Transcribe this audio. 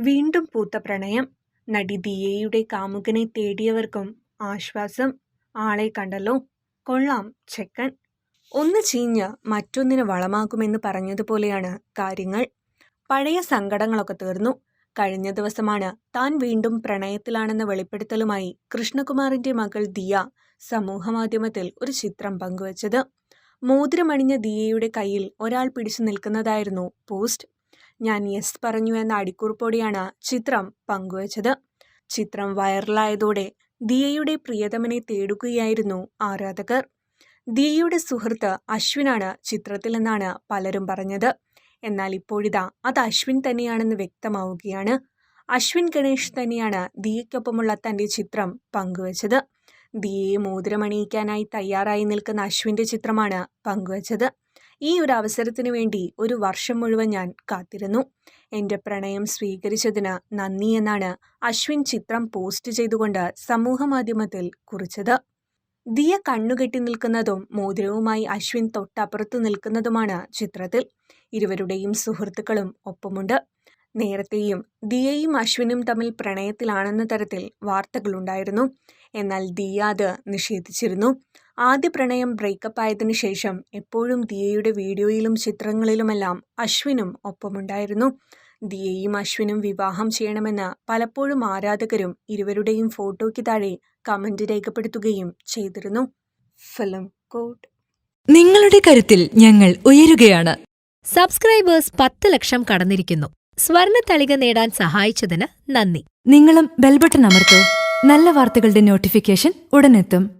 വീണ്ടും പൂത്ത പ്രണയം. നടി ദിയയുടെ കാമുകനെ തേടിയവർക്കും ആശ്വാസം. ആളെ കണ്ടല്ലോ. കൊള്ളാം ചെക്കൻ. ഒന്ന് ചീഞ്ഞ് മറ്റൊന്നിന് വളമാകുമെന്ന് പറഞ്ഞതുപോലെയാണ് കാര്യങ്ങൾ. പഴയ സങ്കടങ്ങളൊക്കെ തീർന്നു. കഴിഞ്ഞ ദിവസമാണ് താൻ വീണ്ടും പ്രണയത്തിലാണെന്ന വെളിപ്പെടുത്തലുമായി കൃഷ്ണകുമാറിന്റെ മകൾ ദിയ സമൂഹമാധ്യമത്തിൽ ഒരു ചിത്രം പങ്കുവച്ചത്. മോതിരമണിഞ്ഞ ദിയയുടെ കയ്യിൽ ഒരാൾ പിടിച്ചു നിൽക്കുന്നതായിരുന്നു പോസ്റ്റ്. ഞാൻ യെസ് പറഞ്ഞു എന്ന അടിക്കുറിപ്പോടെയാണ് ചിത്രം പങ്കുവച്ചത്. ചിത്രം വൈറലായതോടെ ദിയയുടെ പ്രിയതമനെ തേടുകയായിരുന്നു ആരാധകർ. ദിയയുടെ സുഹൃത്ത് അശ്വിനാണ് ചിത്രത്തിലെന്നാണ് പലരും പറഞ്ഞത്. എന്നാൽ ഇപ്പോഴിതാ അത് അശ്വിൻ തന്നെയാണെന്ന് വ്യക്തമാവുകയാണ്. അശ്വിൻ ഗണേഷ് തന്നെയാണ് ദിയയ്ക്കൊപ്പമുള്ള തന്റെ ചിത്രം പങ്കുവച്ചത്. ദിയയെ മോതിരമണിയിക്കാനായി തയ്യാറായി നിൽക്കുന്ന അശ്വിന്റെ ചിത്രമാണ് പങ്കുവച്ചത്. ഈ ഒരു അവസരത്തിന് വേണ്ടി ഒരു വർഷം മുഴുവൻ ഞാൻ കാത്തിരുന്നു. എന്റെ പ്രണയം സ്വീകരിച്ചതിന് നന്ദി എന്നാണ് അശ്വിൻ ചിത്രം പോസ്റ്റ് ചെയ്തുകൊണ്ട് സമൂഹമാധ്യമത്തിൽ കുറിച്ചത്. ദിയ കണ്ണുകെട്ടി നിൽക്കുന്നതും മോതിരവുമായി അശ്വിൻ തൊട്ടപ്പുറത്ത് നിൽക്കുന്നതുമാണ് ചിത്രത്തിൽ. ഇരുവരുടെയും സുഹൃത്തുക്കളും ഒപ്പമുണ്ട്. നേരത്തെയും ദിയയും അശ്വിനും തമ്മിൽ പ്രണയത്തിലാണെന്ന തരത്തിൽ വാർത്തകളുണ്ടായിരുന്നു. എന്നാൽ ദിയ അത് നിഷേധിച്ചിരുന്നു. ആദ്യ പ്രണയം ബ്രേക്കപ്പ് ആയതിനു ശേഷം എപ്പോഴും ദിയയുടെ വീഡിയോയിലും ചിത്രങ്ങളിലുമെല്ലാം അശ്വിനും ഒപ്പമുണ്ടായിരുന്നു. ദിയയും അശ്വിനും വിവാഹം ചെയ്യണമെന്ന് പലപ്പോഴും ആരാധകരും ഇരുവരുടെയും ഫോട്ടോയ്ക്ക് താഴെ കമന്റ് രേഖപ്പെടുത്തുകയും ചെയ്തിരുന്നു. ഫിലിം കോട്ട് നിങ്ങളുടെ കരുത്തിൽ ഞങ്ങൾ ഉയരുകയാണ്. സബ്സ്ക്രൈബേഴ്സ് പത്ത് ലക്ഷം കടന്നിരിക്കുന്നു. സ്വർണ തളിക നേടാൻ സഹായിച്ചതിന് നന്ദി. നിങ്ങളും ബെൽബട്ടൺ അമർത്തോ. നല്ല വാർത്തകളുടെ നോട്ടിഫിക്കേഷൻ ഉടനെത്തും.